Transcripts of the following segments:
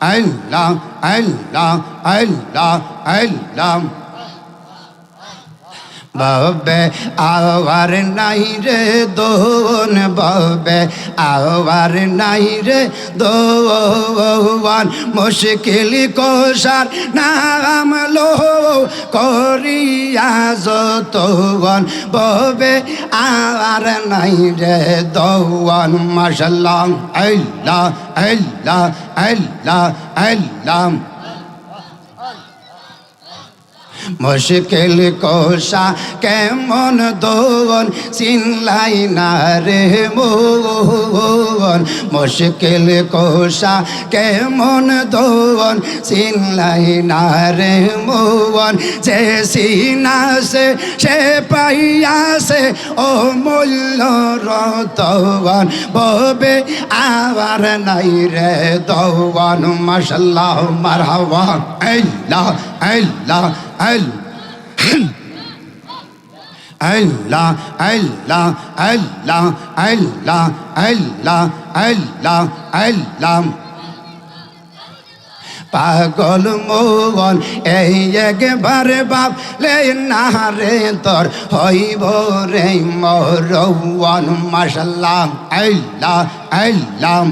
আল্লাহ আল্লাহ আল্লাহ আল্লাহ। বাবে আবার নাই রে দোন বাবে আবার নাই রে দোয়ান মুশকিল কোষার নাম লো করিয়া যতন। ববে আর নাই রে দোয়ান মাসাল্লাহ আল্লাহ আল্লাহ। আল্লাহ আল্লাহ মুশকিল কোষা কেমন দোন চিনলাই না রে মোহন মুশকিল কোষা কেমন দোন চিনলাই না রে মোহন যে সিনাসে সে পাইয়াছে ও মূল্য রতন ববে আবার নাই রে দৌবান। মাসাল্লাহ মারহাবা। আল্লাহ আল্লাহ আল্লাহ আল্লাহ আল্লাহ আল্লাহ আল্লাহ আল্লাহ আল্লাহ। পাগল মোহন এই একবার বাপ লে না রে তোর হইব রে মরওয়ান মাসাল্লাহ আল্লাহ আল্লাহ।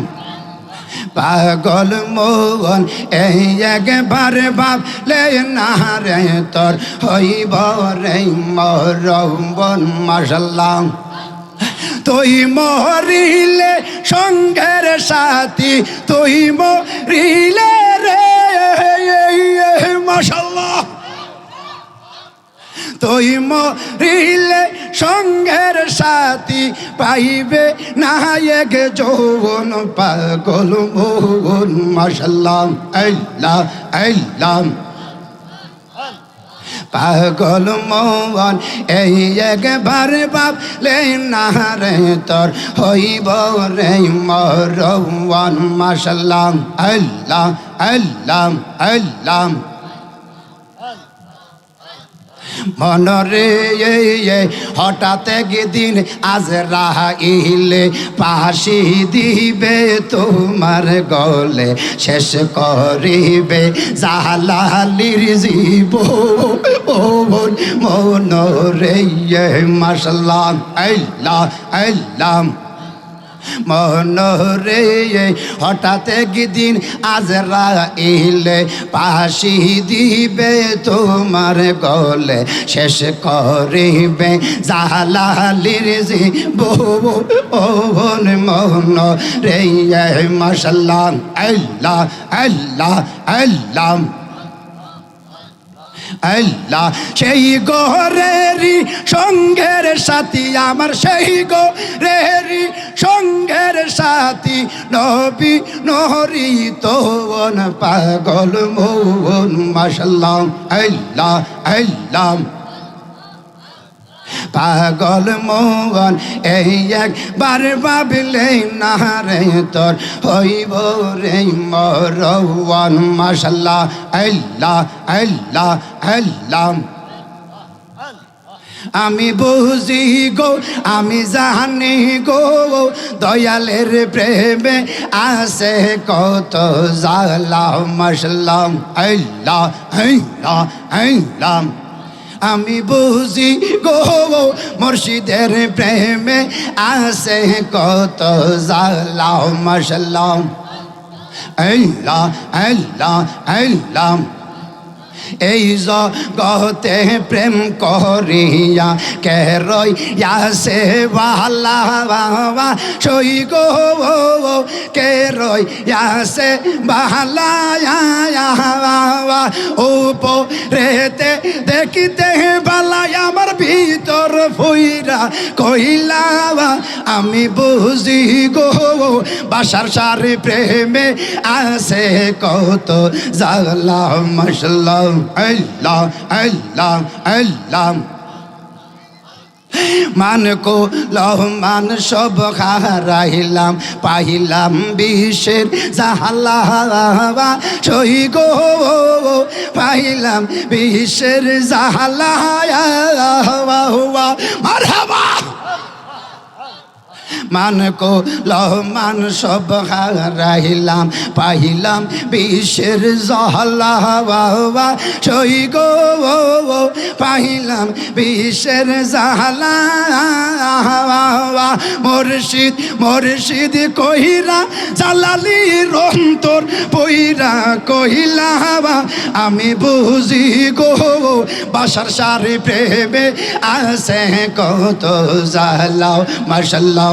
পাগল মোহন, এই একবার বাপ লে না রে তোর হইব রে মরবন মশলাম তুই মরিলে সঙ্গের সাথী, তুই মরিলে তুই মরিলে সঙ্গের সাথী পাইবে না এক যৌবন পাগল মোহন। মাসাল্লাম আল্লাহ আল্লাহ। পাগল মোহন, এই একবার বাপ লে না রে তোর হইব রে মরওয়ান মাসাল্লাম আল্লাহ আল্লাহ আল্লাহ। মনরে হঠাৎ দিন আজ রাহিলে পাশি দিবে তোমার গলে, শেষ করিবে জালালির জীব। মনরে মাসাল্লাহ আল্লাহ আল্লাহ। মনরে, হঠাৎ দিন আজ রাইলে পাশি দিবে তোমার গলে, শেষ করিবে জালালির জি বহুন মন রে মাসাল্লাহ আল্লাহ আল্লাহ আল্লাহ। আল্লাহ, সেই গোরেরি সঙ্গের সাথী, আমার সেই গো রেরি সঙ্গের সাথী, নবী নহরি তোন পাগল মৌন মাসাল্লাম আল্লাহ আল্লাহ। পাগল মোহন, এই একবার ভাবলে না রে তোর, হইব রে মরওয়ান মাসাল্লাহ আল্লাহ আল্লাহ আল্লাহ। আমি বুঝি গো, আমি জানি গো, দয়ালের প্রেমে আছে কত জালাম মাসলাম আল্লাহ আল্লাহ আল্লাহ। আমি বুঝি গো মুর্শিদের প্রেমে আসে কত জালাম মশলাম আল্লাহ আল্লাহ আল্লাহ। এই জগতে প্রেম করিয়া কে রইয়া সে বালা বাবা? সই গো কে রইয়া সে বালা বাবা? উপ রেতে দেখিতে বালা কইলা আমি বুঝি গো বাসার সারি প্রেমে আছে কত জাগলা মশলাম আল্লাহ আল্লাহ আল্লাহ মান লহ মান সব হারাইলাম পাহিলাম বিষের জাহালা সহি গো পাহিলাম বিষের জাহালা হুয়া মারহাবা! মান কো লহমান সব হারাইলাম পাহিলাম বিশ্বের জহলা বাবা সই গো পাইলাম বিশ্বের জাহালা মুর্শিদ মুর্শিদ কহিরা, জালালি রন্তর পইরা কহিলা আমি বুঝি গো, বাসার সারি প্রেমে আসে কত জালাও মাশাল্লাহ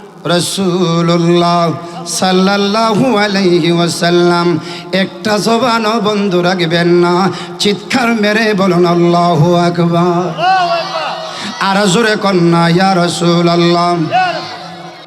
রসুল্লাহ সাল্লাহু আলাইহি ওয়াসাল্লাম, একটা জবানও বন্ধু রাখবেন না, চিৎকার মেরে বলুন আল্লাহু আকবার। আর জোরে কন্যা ইয়া রসুল আল্লাহ